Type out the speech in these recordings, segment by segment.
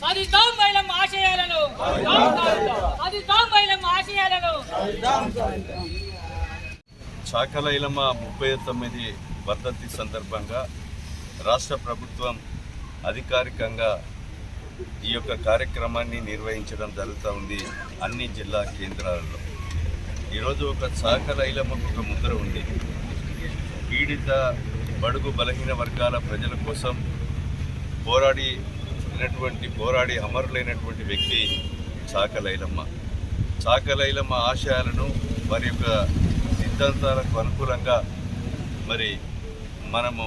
సాధిద్దాం మహిళమ్మ ఆశయాలను. ఆశయాలను. చాకలైలమ్మ ముప్పై తొమ్మిది వర్ధంతి సందర్భంగా రాష్ట్ర ప్రభుత్వం అధికారికంగా ఈ యొక్క కార్యక్రమాన్ని నిర్వహించడం జరుగుతూ ఉంది అన్ని జిల్లా కేంద్రాలలో. ఈరోజు ఒక చాకలైలమ్మకు ఒక ముద్ర ఉంది. పీడిత బడుగు బలహీన వర్గాల ప్రజల కోసం పోరాడి అయినటువంటి పోరాడి అమరులైనటువంటి వ్యక్తి చాకలైలమ్మ చాకలైలమ్మ ఆశయాలను వారి యొక్క సిద్ధాంతాలకు అనుకూలంగా మరి మనము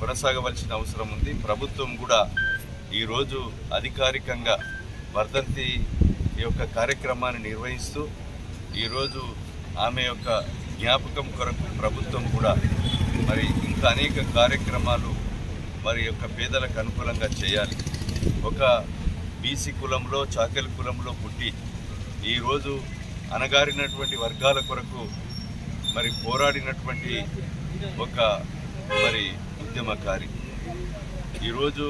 కొనసాగవలసిన అవసరం ఉంది. ప్రభుత్వం కూడా ఈరోజు అధికారికంగా వర్ధంతి యొక్క కార్యక్రమాన్ని నిర్వహిస్తూ ఈరోజు ఆమె యొక్క జ్ఞాపకం కొరకు ప్రభుత్వం కూడా మరి ఇంకా అనేక కార్యక్రమాలు మరి యొక్క పేదలకు అనుకూలంగా చేయాలి. ఒక బీసీ కులంలో చాకలి కులంలో పుట్టి ఈరోజు అనగారినటువంటి వర్గాల కొరకు మరి పోరాడినటువంటి ఒక మరి ఉద్యమకారి. ఈరోజు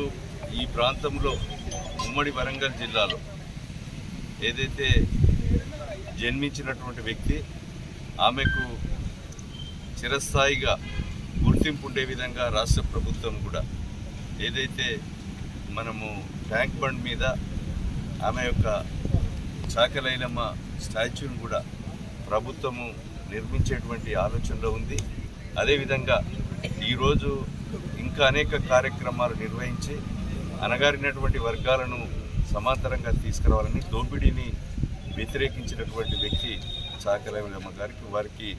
ఈ ప్రాంతంలో ఉమ్మడి వరంగల్ జిల్లాలో ఏదైతే జన్మించినటువంటి వ్యక్తి ఆమెకు చిరస్థాయిగా గుర్తింపు ఉండే విధంగా రాష్ట్ర ప్రభుత్వం కూడా ఏదైతే మనము ట్యాంక్ బండ్ మీద ఆమె యొక్క చాకలైలమ్మ స్టాచ్యూని కూడా ప్రభుత్వము నిర్మించేటువంటి ఆలోచనలో ఉంది. అదేవిధంగా ఈరోజు ఇంకా అనేక కార్యక్రమాలు నిర్వహించి అనగారినటువంటి వర్గాలను సమాంతరంగా తీసుకురావాలని దోపిడీని వ్యతిరేకించినటువంటి వ్యక్తి చాకలైలమ్మ గారికి వారికి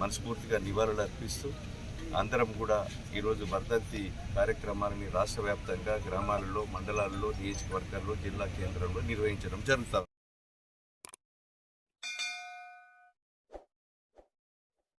మనస్ఫూర్తిగా నివాళులు అర్పిస్తూ అందరం కూడా ఈరోజు వర్ధంతి కార్యక్రమాలని రాష్ట్ర వ్యాప్తంగా గ్రామాలలో మండలాల్లో నియోజకవర్గాల్లో జిల్లా కేంద్రంలో నిర్వహించడం జరుగుతుంది